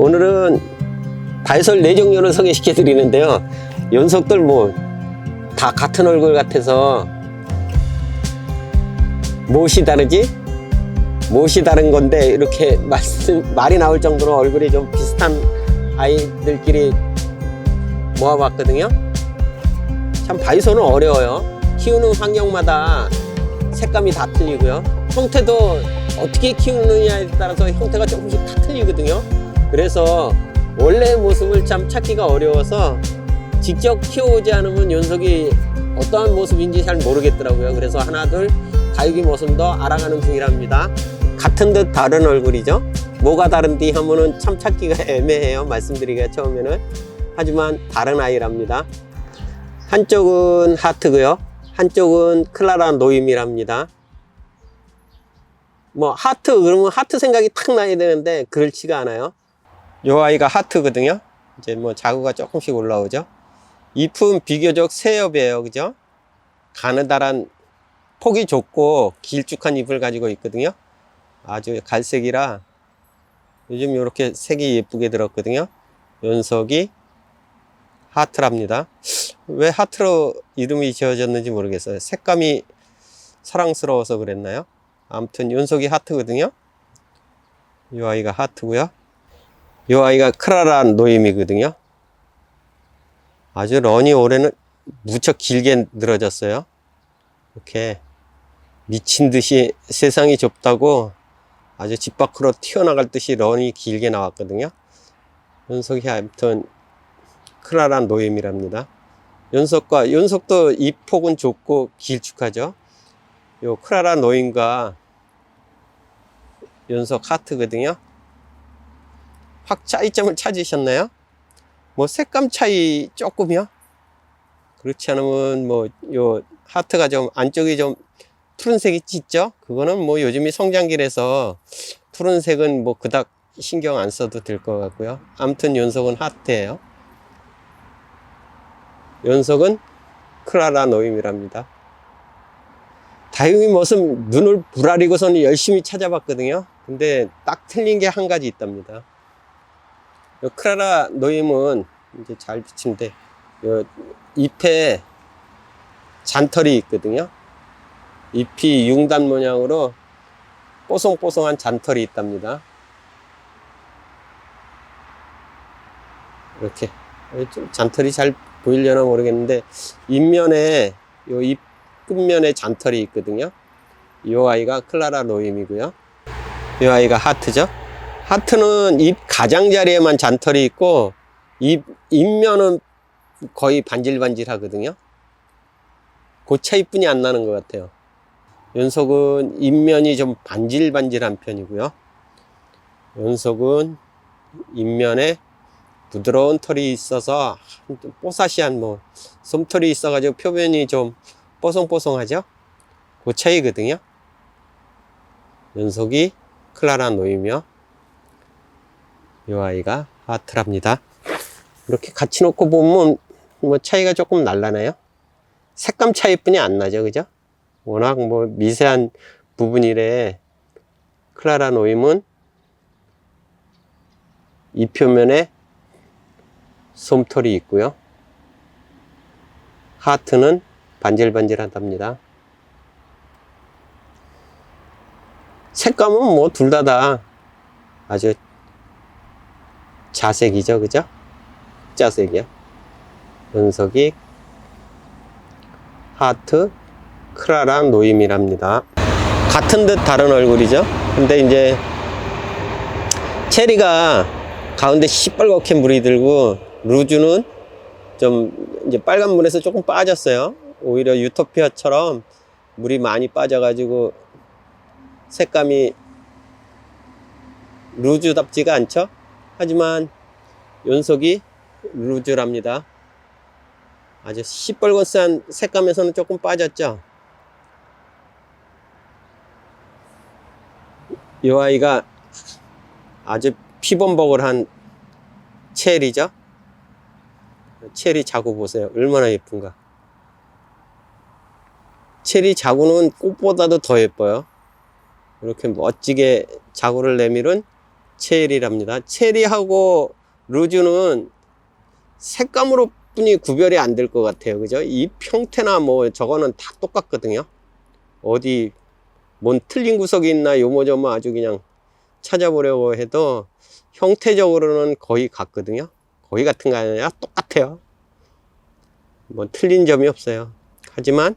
오늘은 다이솔 네 종류를 소개시켜 드리는데요. 연속들 뭐 다 같은 얼굴 같아서 무엇이 다르지? 무엇이 다른 건데 이렇게 말씀 말이 나올 정도로 얼굴이 좀 비슷한 아이들끼리 모아봤거든요. 참 바이소는 어려워요. 키우는 환경마다 색감이 다 틀리고요. 형태도 어떻게 키우느냐에 따라서 형태가 조금씩 다 틀리거든요. 그래서 원래 모습을 참 찾기가 어려워서 직접 키워오지 않으면 연속이 어떠한 모습인지 잘 모르겠더라고요. 그래서 하나 둘 다육이 모습도 알아가는 중이랍니다. 같은 듯 다른 얼굴이죠. 뭐가 다른디 하면은 참 찾기가 애매해요. 말씀드리기가 처음에는. 하지만 다른 아이랍니다. 한쪽은 하트고요. 한쪽은 클라라 노임이랍니다. 뭐 하트 그러면 하트 생각이 탁 나야 되는데 그렇지가 않아요. 요 아이가 하트거든요. 이제 뭐 자구가 조금씩 올라오죠. 잎은 비교적 새엽이에요. 그죠? 가느다란 폭이 좁고 길쭉한 잎을 가지고 있거든요. 아주 갈색이라 요즘 이렇게 색이 예쁘게 들었거든요. 연석이 하트랍니다. 왜 하트로 이름이 지어졌는지 모르겠어요. 색감이 사랑스러워서 그랬나요? 아무튼 연속이 하트거든요. 이 아이가 하트고요. 이 아이가 크라라 노임이거든요. 아주 런이 올해는 무척 길게 늘어졌어요. 이렇게 미친 듯이 세상이 좁다고 아주 집 밖으로 튀어나갈 듯이 런이 길게 나왔거든요. 연속이 아무튼 크라란 노임이랍니다. 연속과 연속도 이 폭은 좁고 길쭉하죠. 요 크라라 노임과 연속 하트거든요. 확 차이점을 찾으셨나요? 뭐 색감 차이 조금이요. 그렇지 않으면 뭐 요 하트가 좀 안쪽이 좀 푸른색이 짙죠? 그거는 뭐 요즘이 성장기라서 푸른색은 뭐 그닥 신경 안 써도 될 것 같고요. 아무튼 연속은 하트예요. 연속은 크라라 노임이랍니다. 다육이 모습 눈을 부라리고서는 열심히 찾아봤거든요. 근데 딱 틀린 게 한 가지 있답니다. 요 크라라 노임은 이제 잘 돼. 요 잎에 잔털이 있거든요. 잎이 융단 모양으로 뽀송뽀송한 잔털이 있답니다. 이렇게 좀 잔털이 잘 보이려나 모르겠는데 잎면에 요 잎 끝면에 잔털이 있거든요. 이 아이가 클라라 노임이고요. 이 아이가 하트죠. 하트는 잎 가장자리에만 잔털이 있고 잎 잎면은 거의 반질반질 하거든요. 그 차이뿐이 안 나는 것 같아요. 연속은 잎면이 좀 반질반질한 편이고요. 연속은 잎면에 부드러운 털이 있어서 좀 뽀사시한 뭐 솜털이 있어 가지고 표면이 좀 뽀송뽀송하죠? 그 차이거든요. 연속이 클라라 노이며 이 아이가 하트랍니다. 이렇게 같이 놓고 보면 뭐 차이가 조금 날라나요? 색감 차이뿐이 안 나죠, 그죠? 워낙 뭐 미세한 부분이래 클라라 노임은 이 표면에 솜털이 있고요. 하트는 반질반질하답니다. 색감은 뭐 둘 다다 아주 자색이죠, 그죠? 자색이요. 연석이 하트 크라라 노임이랍니다. 같은 듯 다른 얼굴이죠. 근데 이제 체리가 가운데 시뻘겋게 물이 들고 루즈는 좀 이제 빨간 물에서 조금 빠졌어요. 오히려 유토피아처럼 물이 많이 빠져가지고 색감이 루즈답지가 않죠. 하지만 연속이 루즈랍니다. 아주 시뻘겋한 색감에서는 조금 빠졌죠. 이 아이가 아주 피범벅을 한 체리죠. 체리 자구 보세요. 얼마나 예쁜가. 체리 자구는 꽃보다도 더 예뻐요. 이렇게 멋지게 자구를 내밀은 체리랍니다. 체리하고 루즈는 색감으로 뿐이 구별이 안 될 것 같아요. 그죠? 이 형태나 뭐 저거는 다 똑같거든요. 어디 뭔 틀린 구석이 있나 요모저모 아주 그냥 찾아보려고 해도 형태적으로는 거의 같거든요. 거의 같은 거 아니라 똑같아요. 뭐 틀린 점이 없어요. 하지만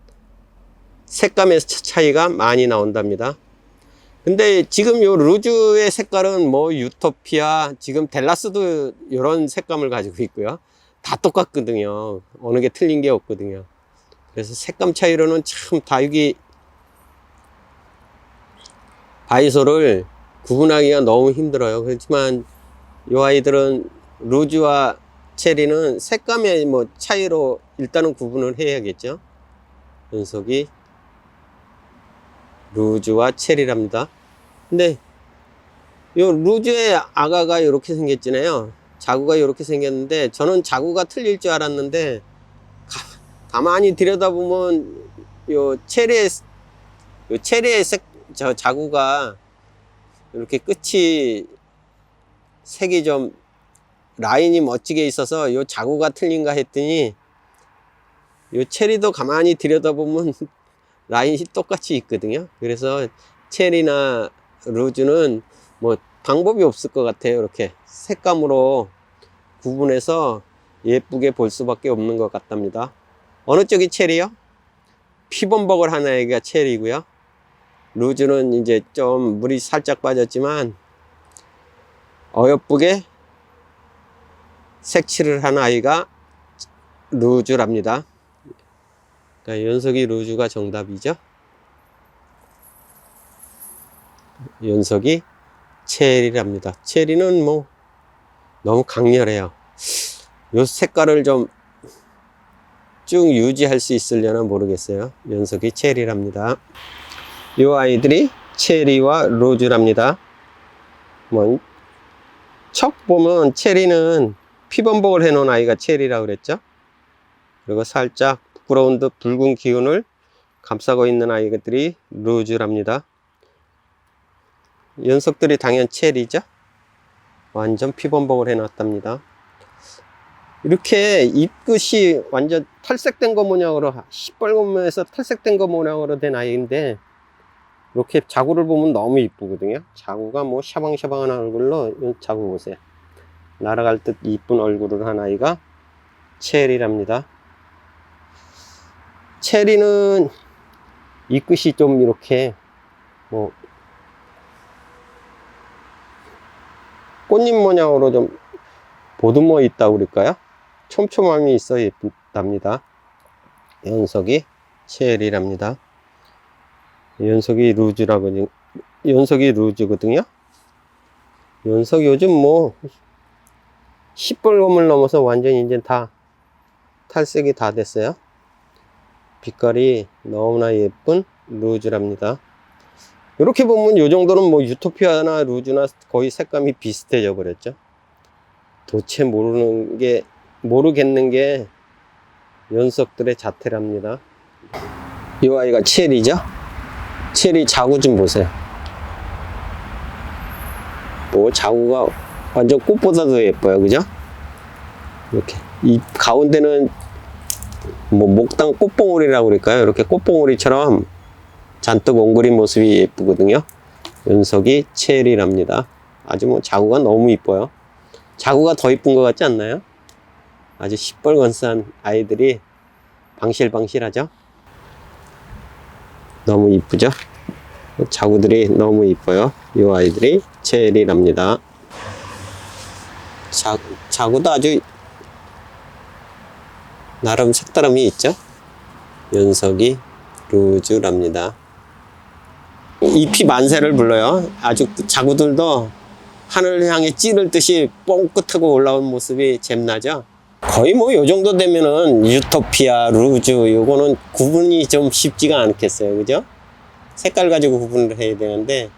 색감의 차- 차이가 많이 나온답니다. 근데 지금 요 루즈의 색깔은 뭐 유토피아, 지금 델라스도 이런 색감을 가지고 있고요. 다 똑같거든요. 어느 게 틀린 게 없거든요. 그래서 색감 차이로는 참 다육이 바이소를 구분하기가 너무 힘들어요. 그렇지만 이 아이들은 루즈와 체리는 색감의 뭐 차이로 일단은 구분을 해야겠죠. 연속이 루즈와 체리랍니다. 근데 요 루즈의 아가가 이렇게 생겼잖아요. 자구가 이렇게 생겼는데 저는 자구가 틀릴 줄 알았는데 가, 만히 들여다보면 요 체리의 요 체리의 색 저 자구가 이렇게 끝이 색이 좀 라인이 멋지게 있어서 요 자구가 틀린가 했더니 요 체리도 가만히 들여다보면 라인이 똑같이 있거든요. 그래서 체리나 루즈는 뭐 방법이 없을 것 같아요. 이렇게 색감으로 구분해서 예쁘게 볼 수밖에 없는 것 같답니다. 어느 쪽이 체리요? 피범벅을 하나에가 체리고요. 루즈는 이제 좀 물이 살짝 빠졌지만 어여쁘게 색칠을 한 아이가 루즈랍니다. 그러니까 연석이 루즈가 정답이죠. 연석이 체리랍니다. 체리는 뭐 너무 강렬해요. 요 색깔을 좀 쭉 유지할 수 있으려나 모르겠어요. 연석이 체리랍니다. 이 아이들이 체리와 로즈랍니다. 뭐, 척 보면 체리는 피범벅을 해놓은 아이가 체리라고 그랬죠. 그리고 살짝 부끄러운 듯 붉은 기운을 감싸고 있는 아이들이 루즈랍니다. 연속들이 당연 체리죠. 완전 피범벅을 해놨답니다. 이렇게 잎끝이 완전 탈색된 거 모양으로 시뻘건면에서 탈색된 거 모양으로 된 아이인데 이렇게 자구를 보면 너무 이쁘거든요. 자구가 뭐 샤방샤방한 얼굴로 이 자구 보세요. 날아갈 듯 이쁜 얼굴을 한 아이가 체리랍니다. 체리는 이 끝이 좀 이렇게 뭐 꽃잎 모양으로 좀 보듬어 있다고 그럴까요? 촘촘함이 있어 예쁘답니다. 연석이 체리랍니다. 연석이 루즈라고 연석이 루즈거든요. 연석 요즘 뭐 시뻘검을 넘어서 완전히 이제 다 탈색이 다 됐어요. 빛깔이 너무나 예쁜 루즈랍니다. 이렇게 보면 이 정도는 뭐 유토피아나 루즈나 거의 색감이 비슷해져 버렸죠. 도체 모르는 게 모르겠는 게 연석들의 자태랍니다. 이 아이가 체리죠? 체리 자구 좀 보세요. 뭐 자구가 완전 꽃보다도 예뻐요, 그죠? 이렇게 이 가운데는 뭐 목당 꽃봉오리라고 그럴까요? 이렇게 꽃봉오리처럼 잔뜩 옹그린 모습이 예쁘거든요. 연석이 체리랍니다. 아주 뭐 자구가 너무 이뻐요. 자구가 더 이쁜 것 같지 않나요? 아주 시뻘건싼 아이들이 방실방실하죠? 너무 이쁘죠? 자구들이 너무 이뻐요. 이 아이들이 체리랍니다. 자, 자구도 아주 나름 색다름이 있죠? 연석이 루즈랍니다. 잎이 만세를 불러요. 아주 자구들도 하늘을 향해 찌를 듯이 뻥끗하고 올라온 모습이 잼나죠? 거의 뭐 요 정도 되면은 유토피아, 루즈 요거는 구분이 좀 쉽지가 않겠어요. 그죠? 색깔 가지고 구분을 해야 되는데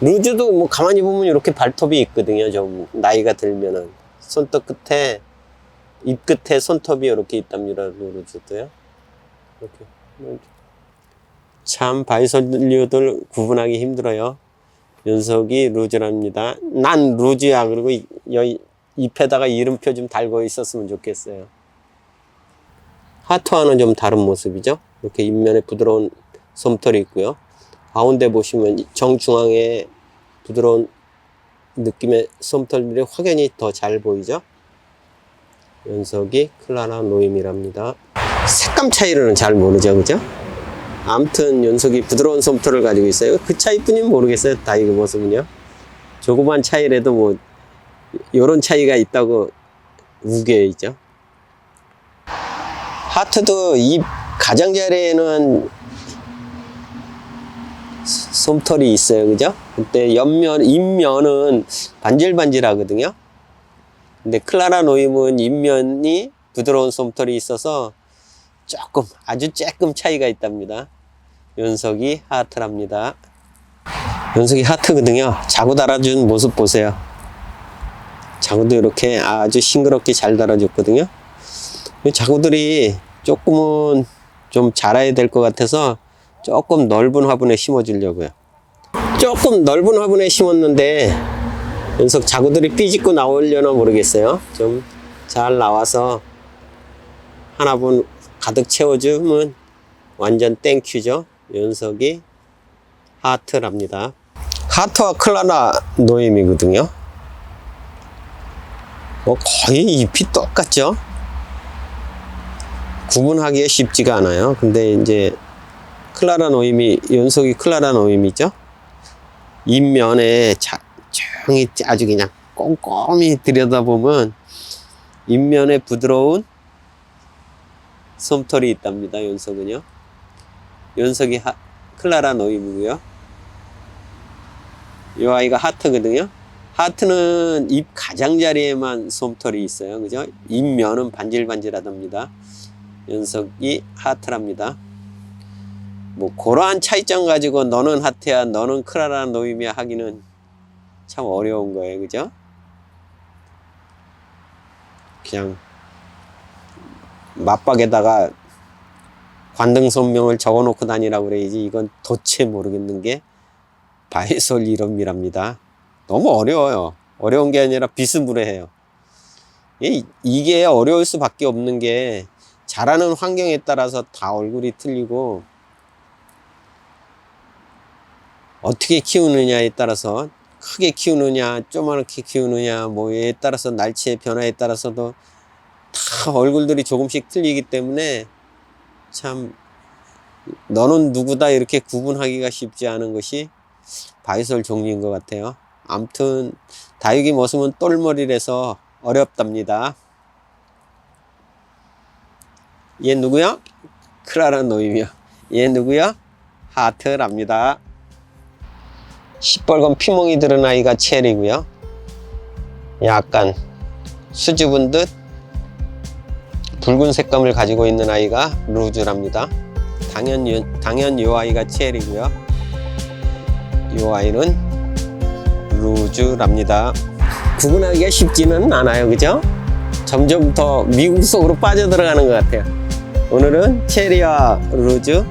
루즈도 뭐 가만히 보면 이렇게 발톱이 있거든요. 좀 나이가 들면은 손톱 끝에 입 끝에 손톱이 이렇게 있답니다. 루즈도요. 이렇게 참 바이솔류들 구분하기 힘들어요. 연석이 루즈랍니다. 난 루즈야. 그리고 이- 여기 잎에다가 이름표 좀 달고 있었으면 좋겠어요. 하트와는 좀 다른 모습이죠. 이렇게 잎면에 부드러운 솜털이 있고요. 가운데 보시면 정중앙에 부드러운 느낌의 솜털들이 확연히 더 잘 보이죠. 연석이 클라라 노임이랍니다. 색감 차이로는 잘 모르죠, 그죠? 아무튼 연석이 부드러운 솜털을 가지고 있어요. 그 차이뿐이면 모르겠어요. 다 이거 모습은요. 조그만 차이라도 뭐 요런 차이가 있다고 우겨있죠. 하트도 이 가장자리에는 솜털이 있어요. 그죠? 근데 옆면, 잎면은 반질반질하거든요. 근데 클라라 노임은 잎면이 부드러운 솜털이 있어서 조금 아주 조금 차이가 있답니다. 연석이 하트랍니다. 연석이 하트거든요. 자구 달아준 모습 보세요. 자구도 이렇게 아주 싱그럽게 잘 달아줬거든요. 이 자구들이 조금은 좀 자라야 될 것 같아서 조금 넓은 화분에 심어 주려고요. 조금 넓은 화분에 심었는데 연석 자구들이 삐집고 나오려나 모르겠어요. 좀 잘 나와서 한 화분 가득 채워주면 완전 땡큐죠. 연석이 하트랍니다. 하트와 클라라 노임이거든요. 뭐 거의 잎이 똑같죠. 구분하기가 쉽지가 않아요. 근데 이제 클라라 노임이 연속이 클라라 노임이죠. 잎면에 자, 조용히 아주 그냥 꼼꼼히 들여다보면 잎면에 부드러운 솜털이 있답니다. 연석은요. 연석이 하, 클라라 노임이고요. 이 아이가 하트거든요. 하트는 잎 가장자리에만 솜털이 있어요. 그죠? 잎면은 반질반질하답니다. 연석이 하트랍니다. 뭐 그러한 차이점 가지고 너는 하트야, 너는 크라라 노임이야 하기는 참 어려운 거예요, 그죠? 그냥 맞박에다가 관등 손명을 적어 놓고 다니라고 그래야지 이건 도체 모르겠는 게 바이솔 이름이랍니다. 너무 어려워요. 어려운 게 아니라 비스무리해요. 이- 이게 어려울 수밖에 없는 게 자라는 환경에 따라서 다 얼굴이 틀리고 어떻게 키우느냐에 따라서 크게 키우느냐 조그맣게 키우느냐 뭐에 따라서 날치의 변화에 따라서도 다 얼굴들이 조금씩 틀리기 때문에 참 너는 누구다 이렇게 구분하기가 쉽지 않은 것이 바이솔 종류인 것 같아요. 암튼 다육이 모습은 똘머리라서 어렵답니다. 얘 누구야? 크라라 노임이요. 얘 누구야? 하트랍니다. 시뻘건 피멍이 들은 아이가 체리고요. 약간 수줍은 듯 붉은 색감을 가지고 있는 아이가 루즈랍니다. 당연 요, 당연 요 아이가 체리고요. 요 아이는 루즈랍니다. 구분하기가 쉽지는 않아요, 그죠? 점점 더 미국 속으로 빠져들어가는 것 같아요. 오늘은 체리와 루즈,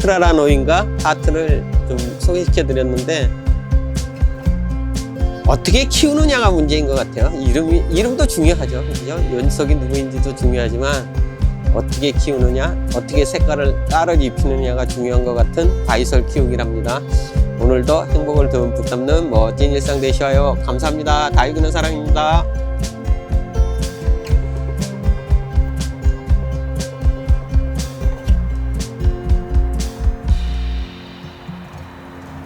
크라라 노인과 하트를 좀 소개시켜 드렸는데 어떻게 키우느냐가 문제인 것 같아요. 이름이 이름도 중요하죠, 그죠? 연석이 누구인지도 중요하지만 어떻게 키우느냐, 어떻게 색깔을 깔을 입히느냐가 중요한 것 같은 바이솔 키우기랍니다. 오늘도 행복을 듬뿍 담는 멋진 일상 되셔요. 감사합니다. 다육이는 사랑입니다.